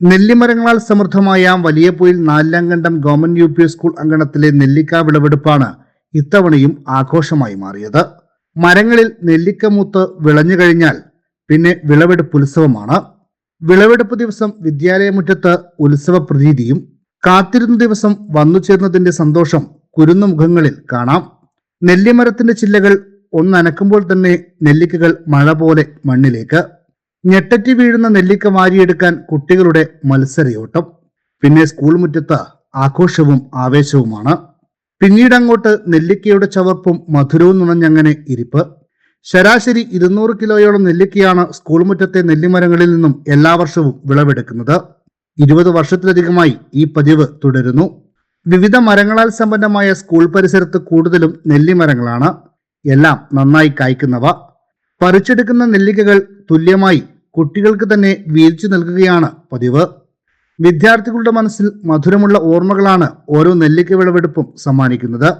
നെല്ലിമരങ്ങളാൽ സമൃദ്ധമായ വലിയപ്പൂയിൽ Nalamkandam government U P school അങ്കണത്തിലെ നെല്ലിക്ക വിളവെടുപ്പാണ് ഇത്തവണയും ആഘോഷമായി മാറിയത്. മരങ്ങളിൽ നെല്ലിക്ക മൂത്ത് വിളഞ്ഞു കഴിഞ്ഞാൽ പിന്നെ വിളവെടുപ്പ് ഉത്സവമാണ്. വിളവെടുപ്പ് ദിവസം വിദ്യാലയമുറ്റത്ത് ഉത്സവ പ്രതീതിയും കാത്തിരുന്ന ദിവസം വന്നു ചേർന്നതിന്റെ സന്തോഷം കുരുന്ന മുഖങ്ങളിൽ കാണാം. നെല്ലിമരത്തിന്റെ ചില്ലകൾ ഒന്നനക്കുമ്പോൾ തന്നെ നെല്ലിക്കകൾ മഴ പോലെ മണ്ണിലേക്ക് ഞെട്ടറ്റി വീഴുന്ന നെല്ലിക്ക വാരിയെടുക്കാൻ കുട്ടികളുടെ മത്സരയോട്ടം. പിന്നെ സ്കൂൾ മുറ്റത്ത് ആഘോഷവും ആവേശവുമാണ്. പിന്നീട് അങ്ങോട്ട് നെല്ലിക്കയുടെ ചവർപ്പും മധുരവും നുണഞ്ഞങ്ങനെ ഇരിപ്പ്. ശരാശരി ഇരുന്നൂറ് കിലോയോളം നെല്ലിക്കയാണ് സ്കൂൾ മുറ്റത്തെ നെല്ലിമരങ്ങളിൽ നിന്നും എല്ലാ വർഷവും വിളവെടുക്കുന്നത്. ഇരുപത് വർഷത്തിലധികമായി ഈ പതിവ് തുടരുന്നു. വിവിധ മരങ്ങളാൽ സമ്പന്നമായ സ്കൂൾ പരിസരത്ത് കൂടുതലും നെല്ലിമരങ്ങളാണ്. എല്ലാം നന്നായി കായ്ക്കുന്നവ. പറിച്ചെടുക്കുന്ന നെല്ലിക്കകൾ തുല്യമായി കുട്ടികൾക്ക് തന്നെ വീഴ്ച നൽകുകയാണ് പതിവ്. വിദ്യാർത്ഥികളുടെ മനസ്സിൽ മധുരമുള്ള ഓർമ്മകളാണ് ഓരോ നെല്ലിക്ക വിളവെടുപ്പും സമ്മാനിക്കുന്നത്.